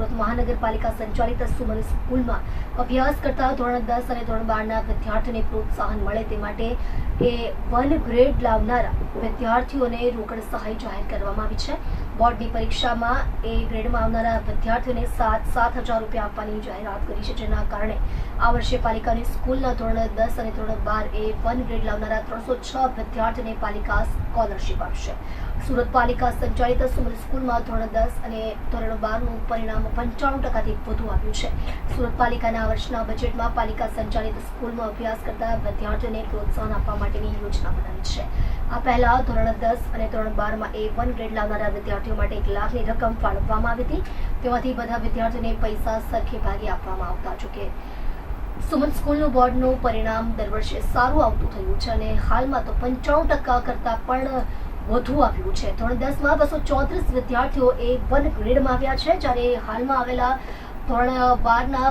સુરત મહાનગરપાલિકા સંચાલિત સુમન સ્કૂલમાં અભ્યાસ કરતા ધોરણ દસ અને ધોરણ બારના વિદ્યાર્થીઓને પ્રોત્સાહન મળે તે માટે એ વન ગ્રેડ લાવનારા વિદ્યાર્થીઓને રોકડ સહાય જાહેર કરવામાં આવી છે. બોર્ડની પરીક્ષામાં એ ગ્રેડમાં આવનારા વિદ્યાર્થીઓને સાત સાત હજાર રૂપિયા આપવાની જાહેરાત કરી છે, જેના કારણે આ વર્ષે પાલિકાની સ્કૂલના ધોરણ દસ અને ધોરણ બાર એ વન ગ્રેડ લાવનારા ત્રણસો છ વિદ્યાર્થીઓને પાલિકા સ્કોલરશીપ આપશે. સુરત પાલિકા સંચાલિત સુમર સ્કૂલમાં ધોરણ દસ અને ધોરણ બારનું પરિણામ પંચાણું ટકાથી વધુ આવ્યું છે. સુરત પાલિકાના વર્ષના બજેટમાં પાલિકા સંચાલિત સ્કૂલમાં અભ્યાસ કરતા વિદ્યાર્થીઓને પ્રોત્સાહન આપવા માટેની યોજના બનાવી છે. આ પહેલા ધોરણ દસ અને ધોરણ બારમાં એ વન ગ્રેડ લાવનારા વિદ્યાર્થીઓ માટે એક લાખની રકમ ફાળવવામાં આવી હતી. તેમાંથી બધા વિદ્યાર્થીઓને પૈસા સરખે ભાગે આપવામાં આવતા જોકે સુમન સ્કૂલનું બોર્ડનું પરિણામ દર વર્ષે સારું આવતું થયું છે અને હાલમાં તો પંચાણું ટકા કરતાં પણ વધુ આવ્યું છે. ધોરણ દસમાં બસો ચોત્રીસ વિદ્યાર્થીઓ એ વન ગ્રેડમાં આવ્યા છે, જ્યારે હાલમાં આવેલા ધોરણ બારના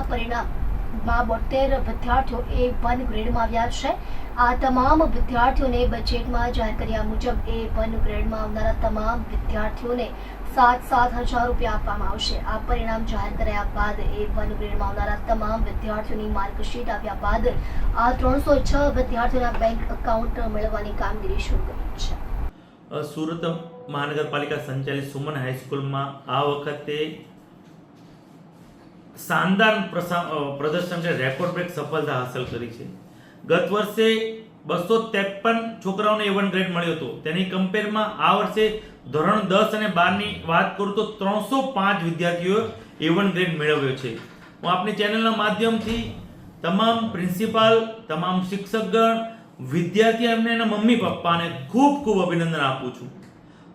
પરિણામમાં બોતેર વિદ્યાર્થીઓ એ વન ગ્રેડમાં આવ્યા છે. આ તમામ વિદ્યાર્થીઓને બજેટમાં જાહેર કર્યા મુજબ એ વન ગ્રેડમાં આવનારા તમામ વિદ્યાર્થીઓને સાત સાત હજાર રૂપિયા આપવામાં આવશે. આ પરિણામ જાહેર કર્યા બાદ એ વન ગ્રેડમાં આવનારા તમામ વિદ્યાર્થીઓની માર્કશીટ આવ્યા બાદ આ ત્રણસો છ વિદ્યાર્થીઓના બેંક એકાઉન્ટ મેળવવાની કામગીરી શરૂ કરી છે. સુરત મહાનગરપાલિકા સંચાલિત સુમન હાઈસ્કૂલમાં આ વખતે શાનદાર પ્રદર્શન છે. રેકોર્ડ બ્રેક સફળતા હાંસલ કરી છે. ગત વર્ષે બસો ત્રેપન છોકરાઓને એવન વન ગ્રેડ મળ્યો હતો. તેની કમ્પેરમાં આ વર્ષે ધોરણ દસ અને બારની વાત કરું તો ત્રણસો પાંચ વિદ્યાર્થીઓએ એ વન ગ્રેડ મેળવ્યો છે. હું આપની ચેનલના માધ્યમથી તમામ પ્રિન્સિપાલ, તમામ શિક્ષકગણ, વિદ્યાર્થી અને એના મમ્મી પપ્પાને ખૂબ ખૂબ અભિનંદન આપું છું.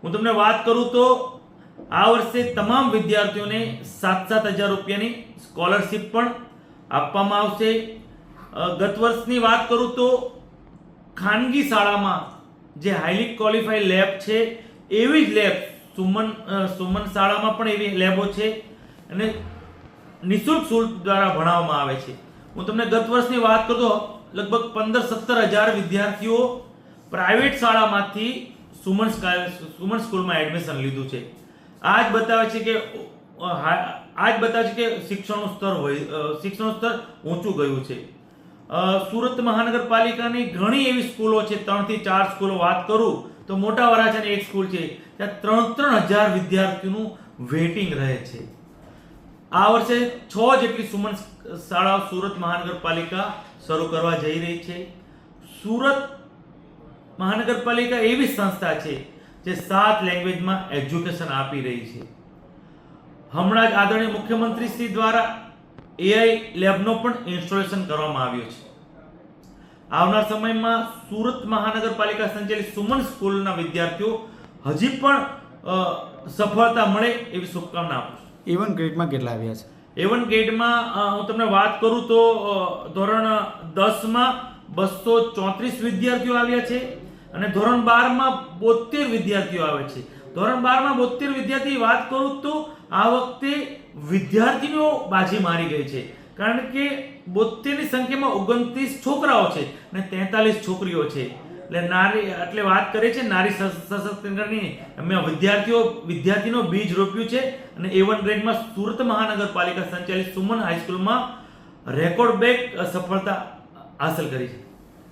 હું તમને વાત કરું તો આ વર્ષે તમામ વિદ્યાર્થીઓને સાત સાત હજાર રૂપિયાની સ્કોલરશિપ પણ આપવામાં આવશે. ગત વર્ષની વાત કરું તો ખાનગી શાળામાં જે હાઈલી ક્વોલિફાઈડ લેબ છે, એવી જ લેબ સુમન સુમન શાળામાં પણ એવી લેબો છે અને નિઃશુલ્ક શુલ્ક દ્વારા ભણાવવામાં આવે છે. હું તમને ગત વર્ષની વાત કરું તો લગભગ પંદર સત્તર હજાર વિદ્યાર્થીઓ પ્રાઇવેટ શાળામાંથી સુમન સુમન સ્કૂલમાં એડમિશન લીધું છે. આ જ બતાવે છે કે આજ બતાવે છે કે શિક્ષણનું સ્તર હોય શિક્ષણનું સ્તર ઊંચું ગયું છે. સુરત મહાનગરપાલિકાની ઘણી એવી સ્કૂલો છે, ત્રણથી ચાર સ્કૂલો વાત કરું તો મોટા વરાછાની એક સ્કૂલ છે, ત્યાં ત્રણ ત્રણ હજાર વિદ્યાર્થીઓનું વેઇટિંગ રહે છે. આ વર્ષે છ જેટલી સુમન શાળાઓ સુરત મહાનગરપાલિકા શરૂ કરવા જઈ રહી છે. સુરત મહાનગરપાલિકા એવી સંસ્થા છે જે સાત લેંગ્વેજમાં એજ્યુકેશન આપી રહી છે. હમણાં જ આદરણીય મુખ્યમંત્રી શ્રી દ્વારા એઆઈ લેબનો પણ ઇન્સ્ટોલેશન કરવામાં આવ્યો છે. આવનાર સમયમાં સુરત મહાનગરપાલિકા સંચાલિત સુમન સ્કૂલના વિદ્યાર્થીઓ હજી પણ સફળતા મળે એવી શુભકામના આપું છું. એવન ગ્રેડમાં કેટલા આવ્યા છે? એવન ગ્રેડમાં હું તમને વાત કરું તો ધોરણ દસમાં બસો ચોત્રીસ વિદ્યાર્થીઓ આવ્યા છે. અને ધોરણ બારમાં બોતેર વિદ્યાર્થીઓ આવે છે. ધોરણ બારમાં બોતેર વિદ્યાર્થી વાત કરું તો આ વખતે વિદ્યાર્થીઓ બાજી મારી ગઈ છે. કારણ કે બોતેરની સંખ્યામાં ઓગણત્રીસ છોકરાઓ છે અને તેતાલીસ છોકરીઓ છે. એટલે નારી, એટલે વાત કરે છે નારી સશ- સશક્તિકરણની અમે વિદ્યાર્થીઓ, વિદ્યાર્થીનો બીજ રોપ્યું છે અને એ વન ગ્રેડમાં સુરત મહાનગરપાલિકા સંચાલિત સુમન હાઈસ્કૂલમાં રેકોર્ડ બેક સફળતા હાંસલ કરી છે.